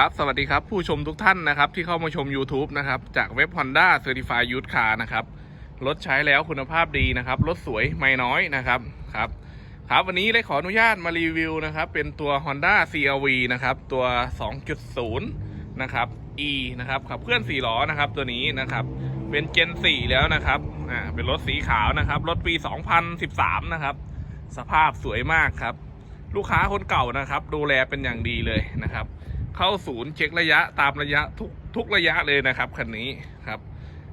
ครับ สวัสดีครับ ผู้ชมทุกท่านนะครับ ที่เข้ามาชม YouTube นะครับ จากเว็บ Honda Certified Used Car นะครับ รถใช้แล้วคุณภาพดีนะครับ รถสวยไม่น้อยนะครับครับ ครับวันนี้เลยขออนุญาตมารีวิวนะครับ เป็นตัว Honda CRV นะครับ ตัว 2.0 นะครับ E นะครับขับเคลื่อน4ล้อนะครับ ตัวนี้นะครับ เป็น Gen 4แล้วนะครับอ่าเป็นรถสีขาวนะครับ รถปี 2013 นะครับ สภาพสวยมากครับ ลูกค้าคนเก่านะครับ ดูแลเป็นอย่างดีเลยนะครับ เข้าศูนย์เช็คระยะตามระยะทุกทุกระยะเลยนะครับคันนี้ครับ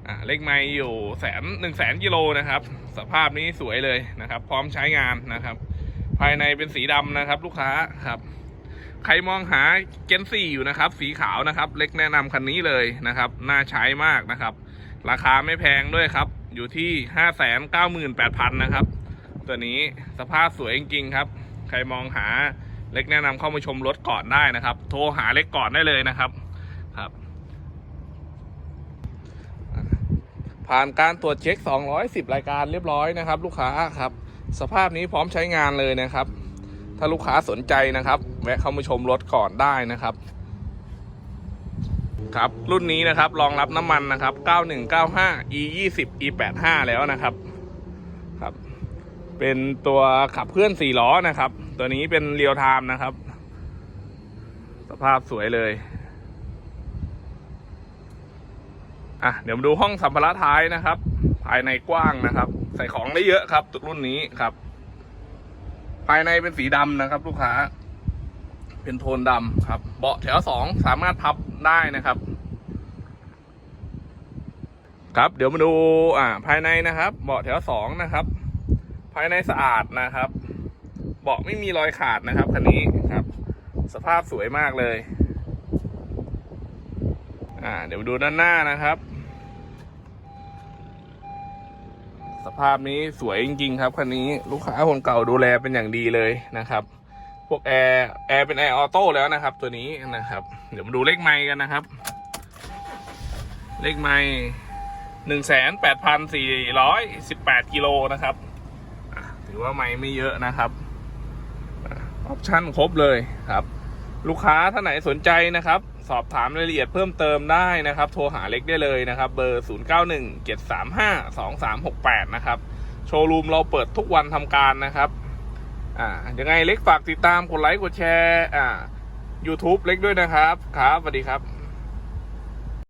อ่าเลขไมล์อยู่แสนหนึ่งแสนกิโลนะครับ สภาพนี้สวยเลยนะครับ พร้อมใช้งานนะครับ ภายในเป็นสีดำนะครับ ลูกค้าครับ ใครมองหาเกนซี่อยู่นะครับ สีขาวนะครับ เล็กแนะนำคันนี้เลยนะครับ น่าใช้มากนะครับ ราคาไม่แพงด้วยครับ อยู่ที่ห้าแสนเก้าหมื่นแปดพันนะครับ ตัวนี้สภาพสวยจริงๆครับ ใครมองหา เล็กแนะนำเข้ามาชมรถก่อนได้นะครับ โทรหาเล็กก่อนได้เลยนะครับครับ ผ่านการตรวจเช็ค 210 รายการเรียบร้อยนะครับ ลูกค้าครับ สภาพนี้พร้อมใช้งานเลยนะครับ ถ้าลูกค้าสนใจนะครับ แวะเข้ามาชมรถก่อนได้นะครับครับรุ่นนี้นะครับรองรับน้ำมันนะครับ 9195 e 20 e 85 แล้วนะครับครับ เป็นตัวขับเคลื่อนสี่ล้อนะครับ ตัวนี้เป็นเรียวไทม์นะครับ สภาพสวยเลยอะเดี๋ยวมาดูห้องสัมภาระท้ายนะครับ ภายในกว้างนะครับ ใส่ของได้เยอะครับตัวรุ่นนี้ครับ ภายในเป็นสีดำนะครับ ลูกค้า เป็นโทนดำครับ เบาะแถวสองสามารถพับได้นะครับ ครับ เดี๋ยวมาดูอ่า ภายในนะครับ เบาะแถวสองนะครับ ภายในสะอาดนะครับ เบาะไม่มีรอยขาดนะครับคันนี้ครับ สภาพสวยมากเลย อ่า เดี๋ยวดูด้านหน้านะครับ สภาพนี้สวยจริง ๆ ครับคันนี้ลูกค้าคนเก่าดูแลเป็นอย่างดีเลยนะครับพวกแอร์แอร์เป็นแอร์ออโต้แล้วนะครับ ตัวนี้นะครับ เดี๋ยวมาดูเลขไมค์กันนะครับ เลขไมค์หนึ่งแสนแปดพันสี่ร้อยสิบแปดกิโลนะครับ ถือว่าไม่ไม่เยอะนะครับอออปชั่นครบเลยครับ ลูกค้าท่านไหนสนใจนะครับ สอบถามรายละเอียดเพิ่มเติมได้นะครับ โทรหาเล็กได้เลยนะครับ เบอร์ 0 9 1 7 3 5 2 3 6 8 นะครับ โชว์รูมเราเปิดทุกวันทำการนะครับอ่ายังไงเล็กฝากติดตามกดไลค์กดแชร์อ่า YouTube เล็กด้วยนะครับ ครับสวัสดีครับ